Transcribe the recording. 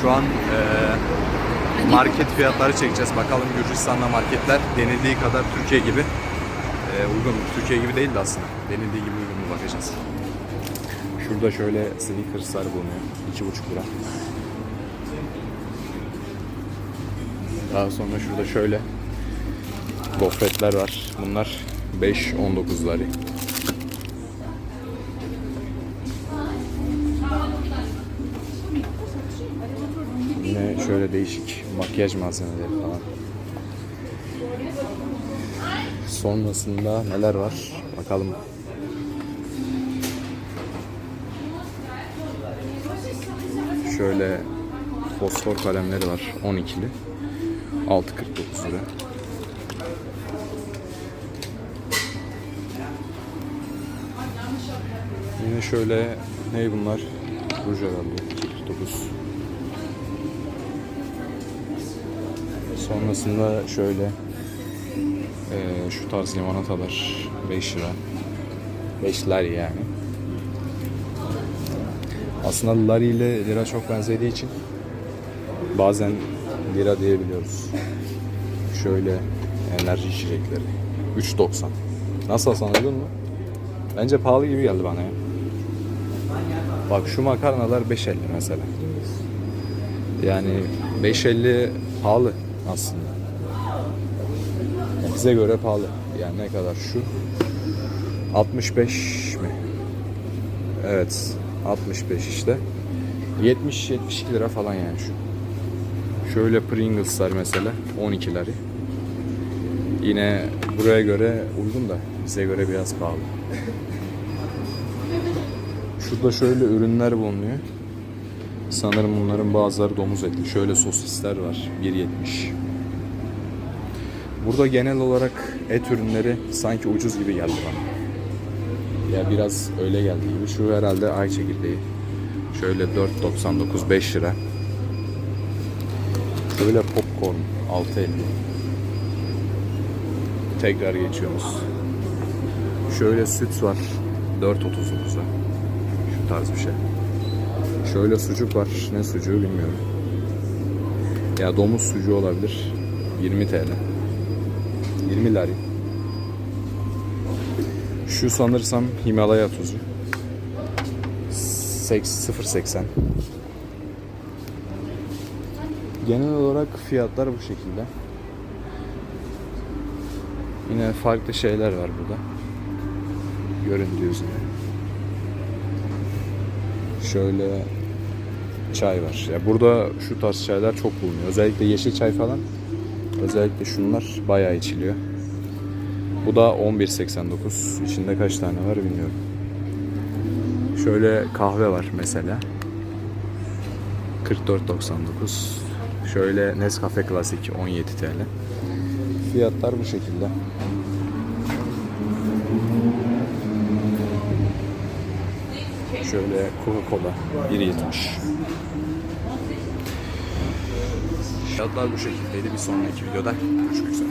Şu an e, market fiyatları çekeceğiz. Bakalım Gürcistan'da marketler denildiği kadar Türkiye gibi e, uygun. Türkiye gibi değil de aslında. Denildiği gibi uygun mu bakacağız. Şurada şöyle sneakerslar bulunuyor. 2,5 lira. Daha sonra şurada şöyle gofretler var. Bunlar 5-19 lari. Şöyle değişik makyaj malzemeleri falan. Sonrasında neler var? Bakalım. Şöyle fosfor kalemleri var. 12'li. 6.49 lira. Yine şöyle ne bunlar? Ruj herhalde. 2.49. Sonrasında şöyle eee, şu tarz limonatalar 5 lira. 5 lari yani. Aslında lari ile lira çok benzediği için bazen lira diyebiliyoruz. Şöyle enerji içecekleri. 3.90. Nasıl Hasan uygun mu? Bence pahalı gibi geldi bana ya. Bak şu makarnalar 5.50 mesela. Yani 5.50 pahalı aslında. Ya bize göre pahalı. Yani ne kadar şu? 65 mi? Evet. 65 işte. 70-72 lira falan yani şu. Şöyle Pringles'lar mesela 12'leri. Yine buraya göre uygun da bize göre biraz pahalı. Şurada şöyle ürünler bulunuyor. Sanırım bunların bazıları domuz etli. Şöyle sosisler var. 1.70. Burada genel olarak et ürünleri sanki ucuz gibi geldi bana. Ya biraz öyle geldi gibi. Şu herhalde ay çekirdeği. Şöyle 4.99 5 lira. Şöyle popcorn 6.50. Tekrar geçiyoruz. Şöyle süt var 4.39'a. Şu tarz bir şey. Şöyle sucuk var. Ne sucuğu bilmiyorum. Ya domuz sucuğu olabilir. 20 TL. 20 lari. Şu sanırsam Himalaya tuzu. Seks- 0.80. Genel olarak fiyatlar bu şekilde. Yine farklı şeyler var burada. Göründüğü üzere. Şöyle çay var. Ya burada şu tarz çaylar çok bulunuyor. Özellikle yeşil çay falan. Özellikle şunlar bayağı içiliyor. Bu da 11.89. İçinde kaç tane var bilmiyorum. Şöyle kahve var mesela. 44.99. Şöyle Nescafe Klasik 17 TL. Fiyatlar bu şekilde. Şöyle Coca-Cola 1.70. Fiyatlar bu şekildeydi. Bir sonraki videoda görüşmek üzere.